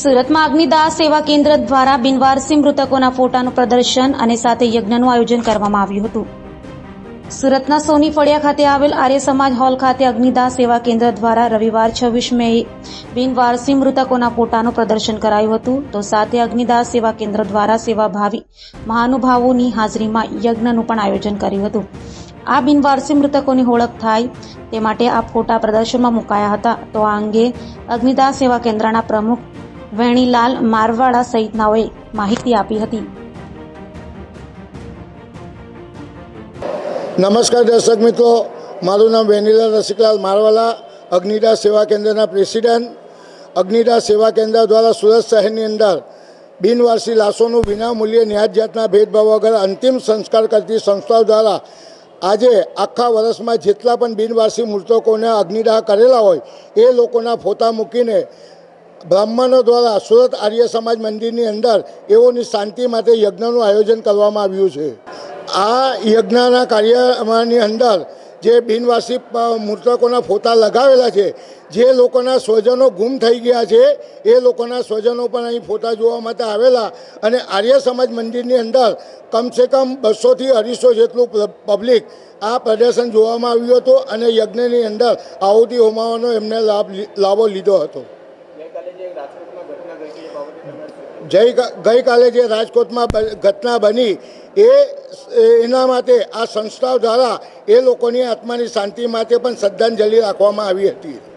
સુરતમાં અગ્નિદાહ સેવા કેન્દ્ર દ્વારા બિનવારસી મૃતકોના ફોટાનું પ્રદર્શન અને સાથે યજ્ઞનું આયોજન કરવામાં આવ્યું હતું. સુરતના સોની ફળિયા ખાતે આવેલ આર્ય સમાજ હોલ ખાતે અગ્નિદાહ સેવા કેન્દ્ર દ્વારા રવિવાર છવ્વીસ મે બિનવારસી મૃતકોના ફોટાનું પ્રદર્શન કરાયું હતું. તો સાથે અગ્નિદાહ સેવા કેન્દ્ર દ્વારા સેવાભાવી મહાનુભાવોની હાજરીમાં યજ્ઞનું પણ આયોજન કર્યું હતું. આ બિનવારસી મૃતકોની ઓળખ થાય તે માટે આ ફોટા પ્રદર્શનમાં મુકાયા હતા. તો આ અંગે અગ્નિદાહ સેવા કેન્દ્રના પ્રમુખ વેણીલાલ મારવાડા સહિતનાઓએ માહિતી આપી હતી. નમસ્કાર દર્શક મિત્રો, મારું નામ વેનીલાલ રસિકલાલ મારવાલા અગ્નિદાસ સેવા કેન્દ્રના પ્રેસિડેન્ટ. અગ્નિદાસ સેવા કેન્દ્ર દ્વારા સુરત શહેરની અંદર બિનવારસી લાશોનું વિનામૂલ્યે ન્યાજ જાતના ભેદભાવ વગર અંતિમ સંસ્કાર કરતી સંસ્થાઓ દ્વારા આજે આખા વર્ષમાં જેટલા પણ બિનવારસી મૃતકોને અગ્નિદાહ કરેલા હોય, એ લોકોના ફોટા મૂકીને બ્રાહ્મણો દ્વારા સુરત આર્ય સમાજ મંદિરની અંદર એઓની શાંતિ માટે યજ્ઞનું આયોજન કરવામાં આવ્યું છે. આ યજ્ઞના કાર્યની અંદર જે બિનવાસી મૃતકોના ફોટા લગાવેલા છે, જે લોકોના સ્વજનો ગુમ થઈ ગયા છે, એ લોકોના સ્વજનો પણ અહીં ફોટા જોવા માટે આવેલા અને આર્ય સમાજ મંદિરની અંદર કમસે કમ બસોથી અઢીસો જેટલું પબ્લિક આ પ્રદર્શન જોવામાં આવ્યું હતું અને યજ્ઞની અંદર આહુતિ હોમાવાનો એમને લાભ લાભો લીધો હતો. જય ગઈકાલે જે રાજકોટમાં ઘટના બની એ એના માટે, આ સંસ્થાઓ દ્વારા એ લોકોની આત્માની શાંતિ માટે પણ શ્રદ્ધાંજલિ રાખવામાં આવી હતી.